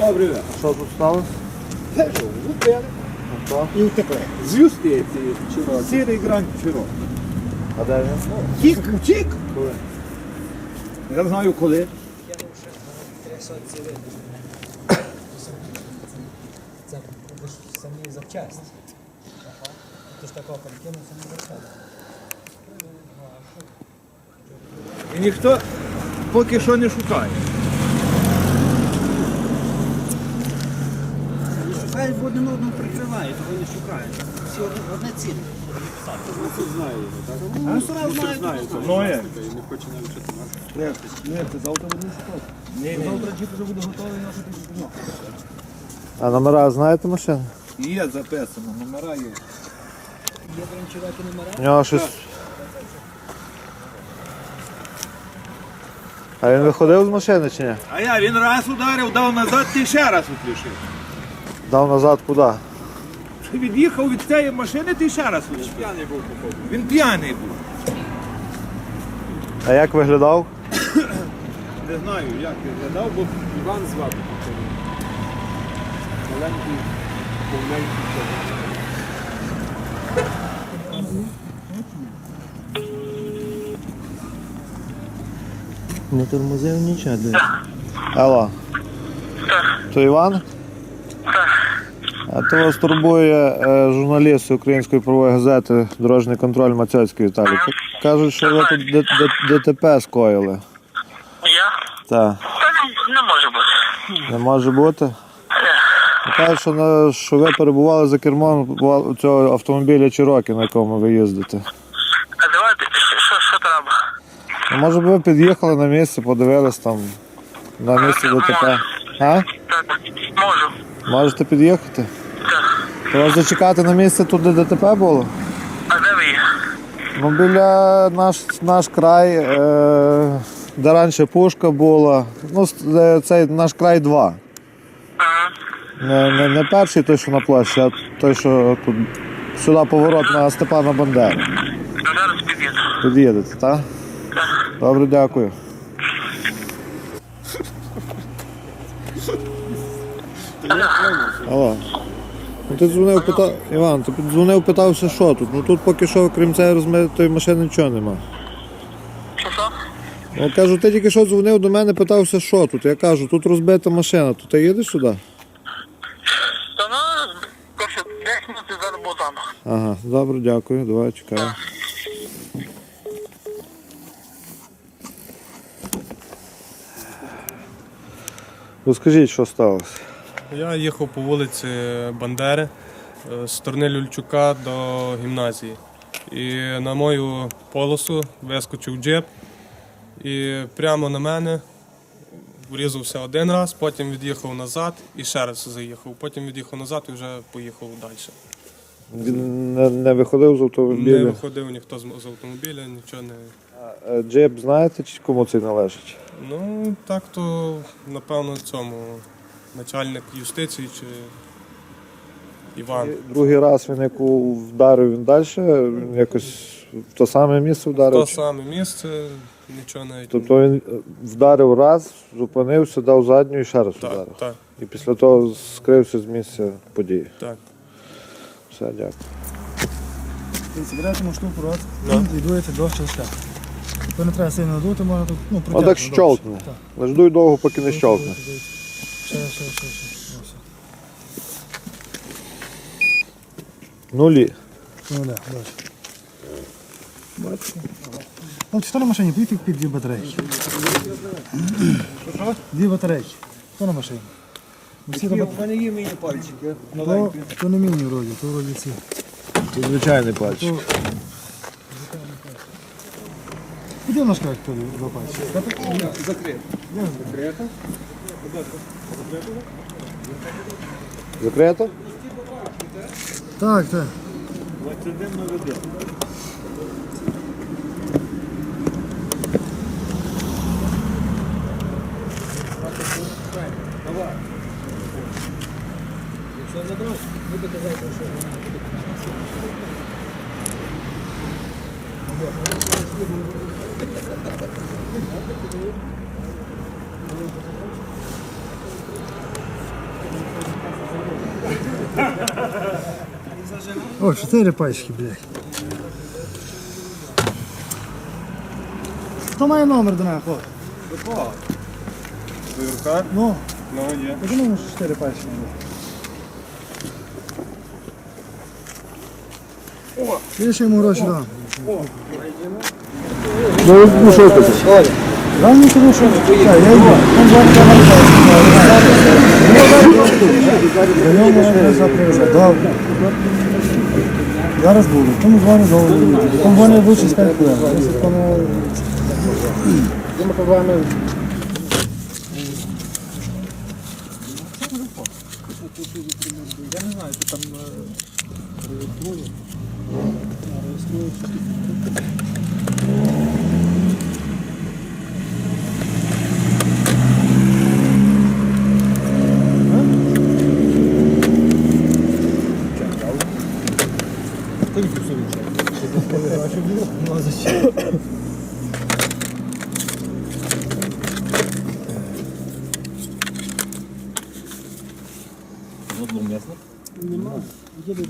Добрий вечір. Що тут сталося? Те що, і втекли. З юстиції. Сірий грант чирок. А де він? Тік, втік. Коли? Я знаю коли. Це самі завчасні. Ти ж такого перекинув самі завчасні. І ніхто поки що не шукає. Бо один одного прикривають, того не шукають. Всі одне, ціле. А все одно знають. Ну як? Як? Ні, ти завтра будеш шукати. Ні, ні. Завтра джип вже буде готовий наше підпільно. А номера знаєте машини? Є записано, номера є. Є брончуваки номера. У нього щось. А він виходив з машини чи ні? А я він раз ударив, дав назад, ти ще раз відлишив. Дав назад куди? Від'їхав від цієї машини, ти ще раз відлишив. П'яний був, походу. Він п'яний був. А як виглядав? Не знаю, як виглядав, бо Іван звати. Маленький, повненький. Не тормозив нічого. Алло. То Іван? А то вас турбує е, журналіст Української правової газети Дорожній контроль Мацьоцький Віталій. Кажуть, що ви тут Д- Д- ДТП скоїли. Я? Так. Та не, не може бути. Не може бути. Кажуть, що, на- що ви перебували за кермом ва- цього автомобіля Чирокі, на якому ви їздите. А давайте, що, що, що треба? Ну, може б ви під'їхали на місце, подивились там на місце ДТП. А? Так, можу. Можете під'їхати? Так. То зачекати на місце тут, де ДТП було? А де ви є? Ну, біля наш, наш край, е, де раніше пушка була. Ну, е, цей наш край 2. Ага. Не, не, не перший той, що на площі, а той, що тут сюди поворот на Степана Бандеру. Ну, Зараз під'їду. Під'їдете, так? Добре, дякую. Алло. Ну, ти дзвонив, питав... Іван, ти дзвонив, питався, що тут. Ну тут поки що, крім цієї розмитої машини, нічого нема. Що що? Ну, кажу, ти тільки що дзвонив до мене, питався, що тут. Я кажу, тут розбита машина, то ти їдеш сюди? Та ну, коротше, 10 минут і зараз буду там. Ага, добре, дякую, давай чекаю. Розкажіть, що сталося. Я їхав по вулиці Бандери е, з сторони Люльчука до гімназії. І на мою полосу вискочив джип і прямо на мене врізався один раз, потім від'їхав назад і ще раз заїхав. Потім від'їхав назад і вже поїхав далі. Він не, не виходив з автомобіля? Не виходив ніхто з з автомобіля, нічого не. Е, Джип знаєте, чи кому це належить? Ну, так то, напевно, цьому начальник юстиції чи Іван. Другий раз він яку вдарив він далі, він якось в те саме місце вдарив. То чи- саме місце, нічого навіть. Тобто він вдарив раз, зупинився, дав задню і ще раз Так, вдарив. так, І після того скрився з місця події. так. Все, дякую. Збираємо штуку рот Ну. і дуєте до щелчка. То не треба сильно надути, можна тут, ну, Ну так щолкне. Лиш дуй довго, поки не щолкне. Ще, ще, ще, ще. Ну, все. Нулі. Ну, да, далі. Бачите? Ну, що на машині? Поїдьте під дві батарейки. Що? Дві батарейки. Що на машині? Ну, всі на бат- У мене є мені пальчики. То, то не міні вроді, то вроді ці. Це звичайний пальчик. То... Куди наш крак туди два пальці? Закрив. Закрито? Так, так. 21.01. О, чотири пачки, блядь. Хто має номер до мене, хлопці? До Юрка? Ну, Ну, є. покажи мені що чотири пачки. Я ще йому гроші дам. Ну що ти? Дай мені тому що... Я йду. Там зараз я До нього я запривезу. Зараз буду. Тому з вами довго. Тому дзвоню лучше з 5 хвилин. Якщо тому...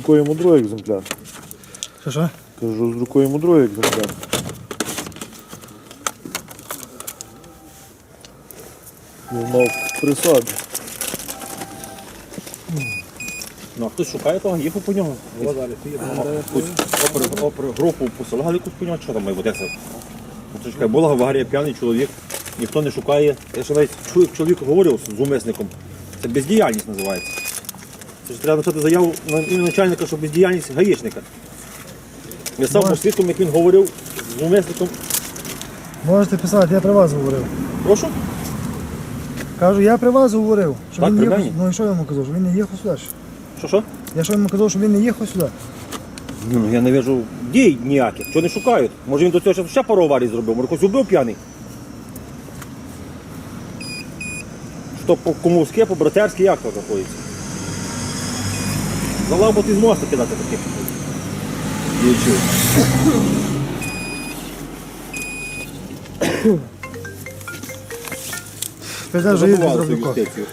рукою мудрої екземпляр. Що, що? Кажу, з рукою мудрої екземпляр. Він мав при собі. Ну, а хтось шукає того, їхав по нього. Опер, опер, групу посилали якусь по нього, що там має бути? Як це? Ну, чекай, була аварія, п'яний чоловік, ніхто не шукає. Я ще навіть чую, як чоловік говорив з умисником. Це бездіяльність називається. Це треба написати заяву на ім'я начальника, що бездіяльність гаїшника. Я сам був свідком, як він говорив з умисником. Можете писати, я при вас говорив. Прошу? Кажу, я при вас говорив. Що Так, він при їхав. мені. Ну і що я йому казав? Що він не їхав сюди? ж? Що що? Я що йому казав, що він не їхав сюди? Ну, я не вижу дій ніяких, що не шукають. Може він до цього ще- ще пару аварій зробив, може когось убив п'яний. Що по комуське, по братерськи, як то знаходиться? Залав би ти з моста кидати таких. Діячів. Пизда вже з юстицію.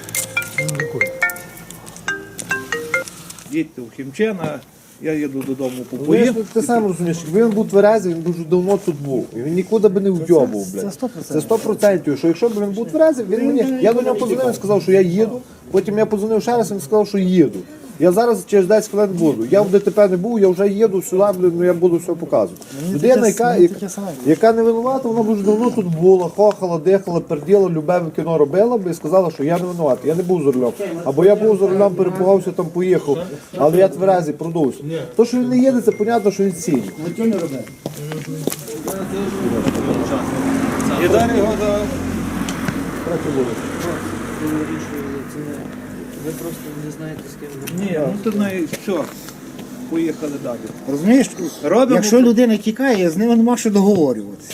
Їдьте в Хімчена, я їду додому по Ну, я ж ти сам розумієш, якби він був тверезий, він дуже давно тут був. І він нікуди би не вйобував, Це 100%. Це 100%, що якщо б він був тверезий, він мені. Я до нього подзвонив, він сказав, що я їду. Потім я подзвонив ще раз, він сказав, що їду. Я зараз через 10 хвилин буду. Я в ДТП не був, я вже їду сюди, ну я буду все показувати. Мені Людина, яка, мені яка, яка не винувата, вона дуже давно тут була, хохала, дихала, перділа, любе кіно робила б і сказала, що я не винуватий, я не був за рулем. Або я був за рулем, перепугався, там поїхав, але я тверезий, продувся. То, що він не їде, це понятно, що він сінь. І далі його за... Ви просто не знаєте, з ким ви. Ні, ну ти знаєш, що? Поїхали далі. Розумієш? Робимо, Якщо людина тікає, я з ним нема що договорюватися.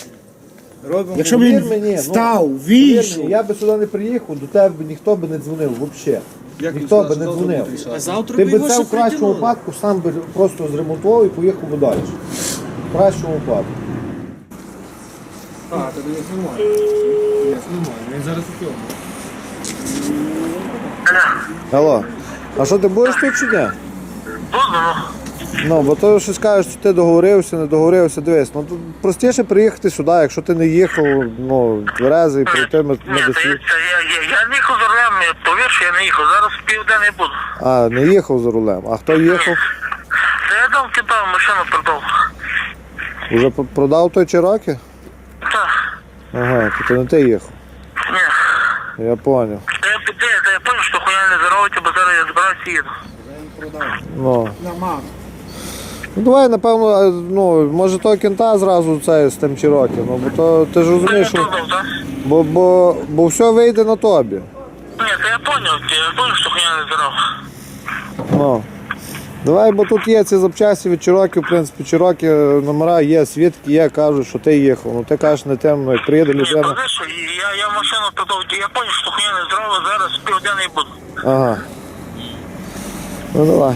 робимо. Якщо Повір він мені, ну, став, Повір вийшов, Я би сюди не приїхав, до тебе б ніхто би не дзвонив взагалі. Як Ніхто би не дзвонив. А завтра Ти би би його це ще в кращому притягнули. випадку сам би просто зремонтував і поїхав би далі. В кращому випадку. А, тоді їх немає. Їх немає. Він зараз у цьому. Алло, а що ти будеш тут чи ні? Буду, Ну, бо то щось кажеш, що ти договорився, не договорився, дивись. Ну тут простіше приїхати сюди, якщо ти не їхав, ну, тверезий, пройти ми- Ні, та я, медосвід. я, я, я не їхав за рулем, повір, що я не їхав. Зараз півдня не буду. А, не їхав за рулем. А хто їхав? Та я дав типа машину продав. Уже п- продав той Чирокі? Так, Ага, то ти не ти їхав. ні. Я поняв. Та я, та, я- та я понял, що хуйня не здоровиться, бо збираюся і їду. Ну. Ну давай, напевно, е, ну, може того кінта зразу це з тим Чирокі, ну бо то ти ж розумієш, що. Бо, бо, бо все вийде на тобі. Ні, то я понял, я понял, що хуйня не здоров. Ну. Давай, бо тут є ці запчасті від Чирокі, в принципі, Чирокі номера є, свідки є, кажуть, що ти їхав. Ну ти кажеш не тим, як приїде Ні, людина. подожди, що я, я машину продав, я понял, що хуйня не здорова, зараз півдня не буду. Ага. Ну давай.